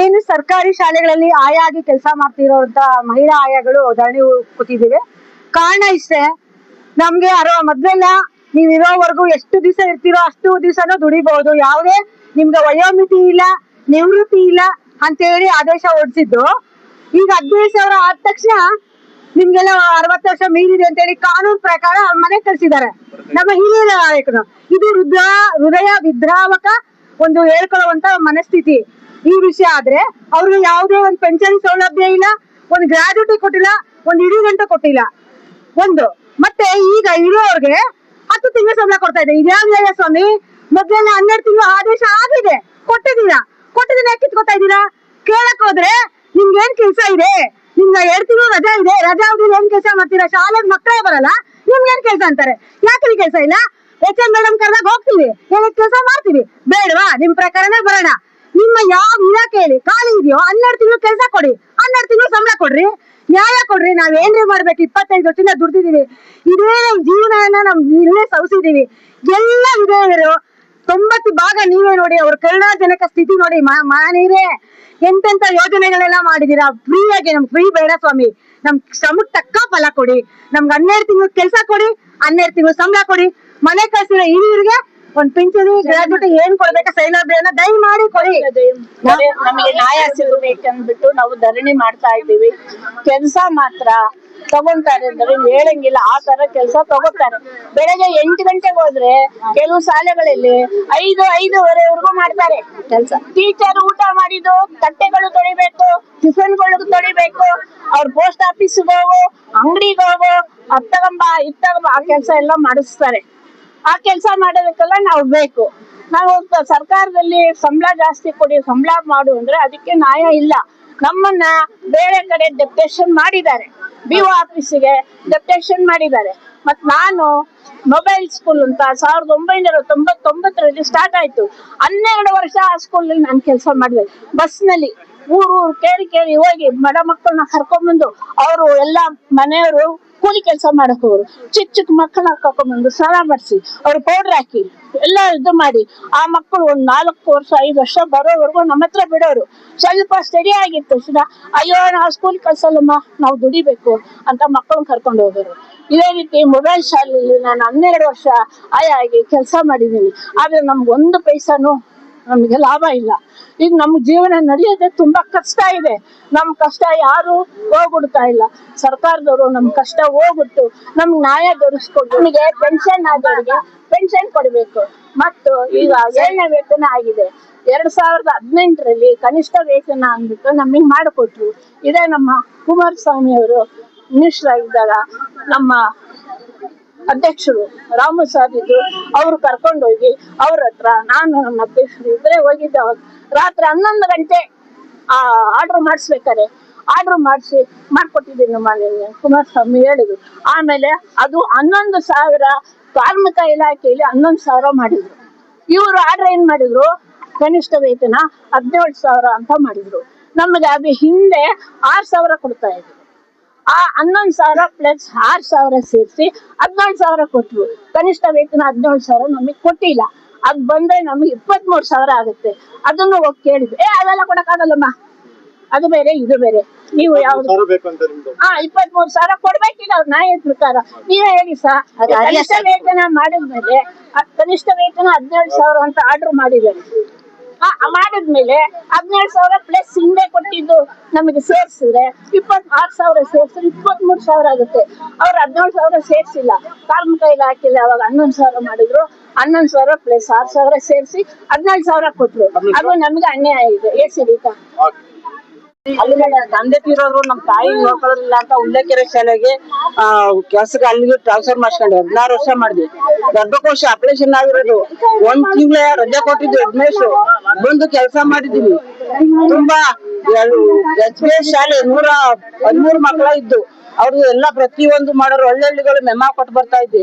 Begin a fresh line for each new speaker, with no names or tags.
ಏನು ಸರ್ಕಾರಿ ಶಾಲೆಗಳಲ್ಲಿ ಆಯಾಗಿ ಕೆಲಸ ಮಾಡ್ತಿರೋಂತ ಮಹಿಳಾ ಆಯಾಗಳು ಧರಣಿ ಕೂತಿದ್ದೀವಿ. ಕಾರಣ ಇಷ್ಟೇ, ನಮ್ಗೆ ಅರೋ, ಮೊದ್ಲೆಲ್ಲ ನೀವ್ ಇರೋವರೆಗೂ ಎಷ್ಟು ದಿವಸ ಇರ್ತೀರೋ ಅಷ್ಟು ದಿವಸನೂ ದುಡಿಬಹುದು ಯಾವುದೇ ನಿಮ್ಗೆ ವಯೋಮಿತಿ ಇಲ್ಲ, ನಿವೃತ್ತಿ ಇಲ್ಲ ಅಂತ ಹೇಳಿ ಆದೇಶ ಹೊರಡಿಸಿದ್ದು ಈಗ ಹದಿನೈದು ಸಾವಿರ ಆದ ತಕ್ಷಣ ನಿಮ್ಗೆಲ್ಲ ಅರವತ್ತು ವರ್ಷ ಮೀರಿದೆ ಅಂತೇಳಿ ಕಾನೂನು ಪ್ರಕಾರ ಮನೆ ಕಳಿಸಿದ್ದಾರೆ. ನಮ್ಮ ಹಿರಿಯ ನಾಯಕರು. ಇದು ಹೃದಯ ಹೃದಯ ವಿದ್ರಾವಕ ಒಂದು ಹೇಳ್ಕೊಳ್ಳುವಂತ ಮನಸ್ಥಿತಿ. ಈ ವಿಷಯ ಆದ್ರೆ ಅವ್ರಿಗೆ ಯಾವುದೇ ಒಂದು ಪೆನ್ಷನ್ ಸೌಲಭ್ಯ ಇಲ್ಲ, ಒಂದು ಗ್ರಾಜ್ಯುಟಿ ಕೊಟ್ಟಿಲ್ಲ, ಒಂದು ಇಡೀ ಗಂಟೆ ಕೊಟ್ಟಿಲ್ಲ. ಒಂದು, ಮತ್ತೆ ಈಗ ಇರೋರ್ಗೆ ಹತ್ತು ತಿಂಗಳ ಸಂಬಳ ಕೊಡ್ತಾ ಇದೆ. ಇದ್ಯಾವ ನ್ಯಾಯ ಸ್ವಾಮಿ? ಮೊದ್ಲೆಲ್ಲ ಹನ್ನೆರಡು ತಿಂಗಳು ಆದೇಶ ಆಗಿದೆ. ಕೊಟ್ಟಿದ್ದೀರಾ? ಕೊಟ್ಟಿದ್ದೀನ ಯಾಕೆ ಕಿತ್ಕೊತಾ ಇದ್ದೀರಾ? ಕೇಳಕ್ ಹೋದ್ರೆ ನಿಮ್ಗೆ ಏನ್ ಕೆಲ್ಸ ಇದೆ? ನಿಮ್ಗೆ ಎರಡು ತಿಂಗಳು ರಜೆ ಇದೆ. ರಜಾ ಅವಧಿಲಿ ಏನ್ ಕೆಲಸ ಮಾಡ್ತೀರಾ? ಶಾಲೆಗೆ ಮಕ್ಕಳೇ ಬರಲ್ಲ. ನಿಮ್ಗೆ ಏನ್ ಕೆಲಸ ಅಂತಾರೆ? ಯಾಕೆ ಕೆಲಸ ಇಲ್ಲ? ಎಚ್ ಎಂ ಮೇಡಮ್ ಕರ್ನಾಗ ಹೋಗ್ತೀವಿ. ಕೆಲಸ ಮಾಡ್ತೀವಿ? ಬೇಡವಾ? ನಿಮ್ ಪ್ರಕಾರನೇ ಬರೋಣ. ನಿಮ್ಮ ಯಾವ ಇಲಾಖೆಯಲ್ಲಿ ಖಾಲಿ ಇದೆಯೋ? ಹನ್ನೆರಡು ತಿಂಗಳು ಕೆಲಸ ಕೊಡಿ. ಹನ್ನೆರಡು ತಿಂಗಳು ಸಂಬಳ ಕೊಡ್ರಿ. ನ್ಯಾಯ ಕೊಡ್ರಿ. ನಾವ್ ಏನ್ರಿ ಮಾಡ್ಬೇಕು? ಇಪ್ಪತ್ತೈದು ವರ್ಷದಿಂದ ದುಡ್ದಿದೀವಿ ಇದೇ ಜೀವನ ನಮ್ ಇಲ್ಲೇ ಸವಿಸಿದೀವಿ ಎಲ್ಲ ವಿಧೇಯರು ತೊಂಬತ್ತು ಭಾಗ ನೀವೇ ನೋಡಿ, ಅವ್ರ ಕರುಣಾಜನಕ ಸ್ಥಿತಿ ನೋಡಿ ಮಾನೀರೇ ಎಂತೆಂತ ಯೋಜನೆಗಳೆಲ್ಲ ಮಾಡಿದೀರಾ ಫ್ರೀ ಆಗಿ ನಮ್ ಫ್ರೀ ಬೇಡ ಸ್ವಾಮಿ. ನಮ್ ಶ್ರಮಕ್ ತಕ್ಕ ಫಲ ಕೊಡಿ. ನಮ್ಗೆ ಹನ್ನೆರಡು ತಿಂಗಳು ಕೆಲಸ ಕೊಡಿ, ಹನ್ನೆರಡು ತಿಂಗಳು ಸಂಬಳ ಕೊಡಿ. ಮನೆ ಕಳ್ಸಿರೋ ಹಿರಿಯರಿಗೆ ಒಂದ್ ಪಿಂಚಣಿ ಗ್ರಾಜುಟಿ ಏನ್ ಕೊಡ್ಬೇಕು? ದಯ ಮಾಡಿ ಕೊಡಿ.
ನಮಗೆ ನಮಗೆ ನ್ಯಾಯ ಸಿಗಬೇಕಂದ್ಬಿಟ್ಟು ನಾವು ಧರಣಿ ಮಾಡ್ತಾ ಇದ್ದೀವಿ. ಕೆಲ್ಸ ಮಾತ್ರ ತಗೊಂತಾರೆ ಅಂದ್ರೆ ಹೇಳಂಗಿಲ್ಲ ಆ ತರ ಕೆಲಸ ತಗೋತಾರೆ ಬೆಳಗ್ಗೆ ಎಂಟು ಗಂಟೆಗೆ ಹೋದ್ರೆ ಕೆಲವು ಶಾಲೆಗಳಲ್ಲಿ ಐದು ಐದೂವರೆವರೆಗೂ ಮಾಡ್ತಾರೆ ಕೆಲಸ. ಟೀಚರ್ ಊಟ ಮಾಡಿದ್ದು ತಟ್ಟೆಗಳು ತೊಳಿಬೇಕು ಟಿಫನ್ಗಳು ತೊಳಿಬೇಕು ಅವ್ರ ಪೋಸ್ಟ್ ಆಫೀಸ್ಗೆ ಹೋಗು ಅಂಗಡಿಗೆ ಹೋಗು ಅದ್ ತಗೊಂಬ ಇದ್ ತಗೊಂಬ ಆ ಕೆಲಸ ಎಲ್ಲ ಮಾಡಿಸ್ತಾರೆ. ಆ ಕೆಲಸ ಮಾಡೋದಕ್ಕೆಲ್ಲ ನಾವು ಬೇಕು. ನಾವು ಸರ್ಕಾರದಲ್ಲಿ ಸಂಬಳ ಜಾಸ್ತಿ ಕೊಡಿ, ಸಂಬಳ ಮಾಡು ಅಂದ್ರೆ ಅದಕ್ಕೆ ನ್ಯಾಯ ಇಲ್ಲ. ನಮ್ಮನ್ನ ಬೇರೆ ಕಡೆ ಡೆಪ್ಟೇಷನ್ ಮಾಡಿದ್ದಾರೆ. ಬಿ ಒ ಆಫೀಸಿಗೆ ಡೆಪ್ಟೇಷನ್ ಮಾಡಿದ್ದಾರೆ. ಮತ್ ನಾನು ಮೊಬೈಲ್ ಸ್ಕೂಲ್ ಅಂತ ಸಾವಿರದ ಒಂಬೈನೂರ ತೊಂಬತ್ತೊಂಬತ್ತರಲ್ಲಿ ಸ್ಟಾರ್ಟ್ ಆಯ್ತು. ಹನ್ನೆರಡು ವರ್ಷ ಆ ಸ್ಕೂಲಲ್ಲಿ ನಾನು ಕೆಲಸ ಮಾಡಿದೆ. ಬಸ್ನಲ್ಲಿ ಊರು ಊರು ಕೇಳಿ ಕೇಳಿ ಹೋಗಿ ಮಡ ಮಕ್ಕಳನ್ನ ಕರ್ಕೊಂಡ್ಬಂದು ಅವರು ಎಲ್ಲ ಮನೆಯವರು ಕೂಲಿ ಕೆಲಸ ಮಾಡಕ್ ಹೋಗ್ರು ಚಿಕ್ಕ ಚಿಕ್ಕ ಮಕ್ಕಳನ್ನ ಕರ್ಕೊಂಡ್ಬಂದು ಸ್ನಾನ ಮಾಡಿಸಿ, ಅವ್ರು ಪೌಡರ್ ಹಾಕಿ ಎಲ್ಲ ಇದು ಮಾಡಿ, ಆ ಮಕ್ಕಳು ಒಂದ್ ನಾಲ್ಕು ವರ್ಷ, ಐದು ವರ್ಷ ಬರೋವರೆಗೂ ನಮ್ಮ ಹತ್ರ ಬಿಡೋರು. ಸ್ವಲ್ಪ ಸ್ಟಡಿ ಆಗಿತ್ತು ತಕ್ಷಣ ಅಯ್ಯೋ ನಾವು ಸ್ಕೂಲ್ ಕಳ್ಸಲ್ಲಮ್ಮ ನಾವು ದುಡಿಬೇಕು ಅಂತ ಮಕ್ಕಳನ್ನ ಕರ್ಕೊಂಡು ಹೋಗೋರು ಇದೇ ರೀತಿ ಮೊಬೈಲ್ ಶಾಲೆಯಲ್ಲಿ ನಾನು ಹನ್ನೆರಡು ವರ್ಷ ಆಯಾಗಿ ಕೆಲಸ ಮಾಡಿದ್ದೀನಿ. ಆದ್ರೆ ನಮ್ಗೆ ಒಂದು ಪೈಸಾನು ನಮಗೆ ಲಾಭ ಇಲ್ಲ. ಈಗ ನಮ್ಮ ಜೀವನ ನಡೆಯೋದೇ ತುಂಬಾ ಕಷ್ಟ ಇದೆ. ನಮ್ ಕಷ್ಟ ಯಾರು ಹೋಗ್ಬಿಡ್ತಾ ಇಲ್ಲ. ಸರ್ಕಾರದವರು ನಮ್ ಕಷ್ಟ ಹೋಗ್ಬಿಟ್ಟು ನಮ್ಗೆ ನ್ಯಾಯ ದೊರಿಸ್ಕೊಂಡು ನಮಗೆ ಪೆನ್ಷನ್ ಆದವರಿಗೆ ಪೆನ್ಷನ್ ಕೊಡಬೇಕು. ಮತ್ತು ಈಗ ಏಳನೇ ವೇತನ ಆಗಿದೆ. ಎರಡ್ ಸಾವಿರದ ಹದಿನೆಂಟರಲ್ಲಿ ಕನಿಷ್ಠ ವೇತನ ಅಂದ್ಬಿಟ್ಟು ನಮಗೆ ಮಾಡಿಕೊಟ್ರು. ಇದೇ ನಮ್ಮ ಕುಮಾರಸ್ವಾಮಿ ಅವರು ಮಿನಿಸ್ಟರ್ ಆಗಿದ್ದಾಗ ನಮ್ಮ ಅಧ್ಯಕ್ಷರು ರಾಮು ಸಾರ್ ಇದ್ರು ಅವ್ರು ಕರ್ಕೊಂಡೋಗಿ ಅವ್ರ ಹತ್ರ ನಾನು ನಮ್ಮ ಅಧ್ಯಕ್ಷರು ಇದ್ರೆ ಹೋಗಿದ್ದೆ. ರಾತ್ರಿ ಹನ್ನೊಂದು ಗಂಟೆ, ಆ ಆರ್ಡರ್ ಮಾಡಿಸ್ಬೇಕಾರೆ. ಆರ್ಡರ್ ಮಾಡಿಸಿ ಮಾಡ್ಕೊಟ್ಟಿದ್ದೀನಿ ನಿನ್ನೆ ಕುಮಾರಸ್ವಾಮಿ ಹೇಳಿದ್ರು. ಆಮೇಲೆ ಅದು ಹನ್ನೊಂದು ಸಾವಿರ ಕಾರ್ಮಿಕ ಇಲಾಖೆಯಲ್ಲಿ ಹನ್ನೊಂದು ಸಾವಿರ ಮಾಡಿದ್ರು. ಇವರು ಆರ್ಡರ್ ಏನ್ ಮಾಡಿದ್ರು? ಕನಿಷ್ಠ ವೇತನ ಹದಿನೇಳು ಸಾವಿರ ಅಂತ ಮಾಡಿದ್ರು. ನಮಗೆ ಅದು ಹಿಂದೆ ಆರ್ ಸಾವಿರ ಕೊಡ್ತಾ ಇದ್ರು. ಆ ಹನ್ನೊಂದು ಸಾವಿರ ಪ್ಲಸ್ ಆರು ಸಾವಿರ ಸೇರಿಸಿ ಹದಿನೇಳು ಸಾವಿರ ಕೊಟ್ಟರು ಕನಿಷ್ಠ ವೇತನ ಹದಿನೇಳು ಸಾವಿರ ನಮಗೆ ಕೊಟ್ಟಿಲ್ಲ. ಅದು ಬಂದ್ರೆ ನಮಗೆ ಇಪ್ಪತ್ಮೂರು ಸಾವಿರ ಆಗುತ್ತೆ. ಅದನ್ನು ಹೋಗಿ ಕೇಳಿದ್ವಿ. ಏ ಅವೆಲ್ಲ ಕೊಡಕ್ಕಾಗಲ್ಲಮ್ಮ. ಅದು ಬೇರೆ ಇದು ಬೇರೆ. ನೀವು ಯಾವ್ದು?
ಸಾವಿರ
ಹಾ ಇಪ್ಪತ್ಮೂರು ಸಾವಿರ ಕೊಡ್ಬೇಕೀಗ ಅವ್ರ ನ್ಯಾಯ ಪ್ರಕಾರ ನೀವೇ ಹೇಳಿ ಸರ್ ಕನಿಷ್ಠ ವೇತನ ಮಾಡಿದ್ಮೇಲೆ ಕನಿಷ್ಠ ವೇತನ ಹದಿನೇಳು ಸಾವಿರ ಅಂತ ಆರ್ಡರ್ ಮಾಡಿದ್ದಾರೆ. ಮಾಡಿದ್ಮೇಲೆ ಹದಿನೇಳು ಸಾವಿರ ಪ್ಲಸ್ ಹಿಂದೆ ನಮಗೆ ಸೇರ್ಸಿದ್ರೆ ಇಪ್ಪತ್ ಆರು ಸಾವಿರ ಸೇರ್ಸಿದ್ರೆ ಇಪ್ಪತ್ತ್ ಮೂರು ಸಾವಿರ ಆಗುತ್ತೆ. ಅವ್ರು ಹದಿನೇಳು ಸಾವಿರ ಸೇರ್ಸಿಲ್ಲ. ಕಾರ್ಮಿಕ ಹಾಕಿಲ್ಲ ಅವಾಗ ಹನ್ನೊಂದು ಸಾವಿರ ಮಾಡಿದ್ರು. ಹನ್ನೊಂದು ಸಾವಿರ ಪ್ಲಸ್ ಆರು ಸಾವಿರ ಸೇರಿಸಿ ಹದಿನೇಳು ಸಾವಿರ ಕೊಟ್ರು. ಅದು ನಮ್ಗೆ ಅನ್ಯಾಯ ಇದೆ. ಎ ಸಿ ರೀತಾ
ಅಲ್ಲಿ ನನ್ನ ತಂದೆ ತೀರೋದ್ರು ನಮ್ ತಾಯಿ ನೋಡ್ಕೊಳ್ಳೋದಿಲ್ಲ ಅಂತ ಉಲ್ಲೇಖರೆ ಶಾಲೆಗೆ, ಆ, ಕೆಲ್ಸಕ್ಕೆ ಅಲ್ಲಿಗೆ ಟ್ರಾನ್ಸ್ಫರ್ ಮಾಡ್ಸ್ಕೊಂಡು ಹದಿನಾರು ವರ್ಷ ಮಾಡಿದ್ವಿ. ಗರ್ಭಕೋಶ ಆಪರೇಷನ್ ಆಗಿರೋದು. ಒಂದ್ ತಿಂಗಳ ರಜೆ ಕೊಟ್ಟಿದ್ವಿ ಹದಿನೈದು ಬಂದು ಕೆಲಸ ಮಾಡಿದೀವಿ. ತುಂಬಾ ಎಚ್ ಬಿ ಶಾಲೆ ನೂರ ಹದಿಮೂರು ಮಕ್ಕಳ ಇದ್ದು ಅವ್ರು ಎಲ್ಲ ಪ್ರತಿಯೊಂದು ಮಾಡೋರು ಹಳ್ಳಿಗಳು ಮೆಮ್ಮ ಕೊಟ್ಟು ಬರ್ತಾ ಇದ್ವಿ.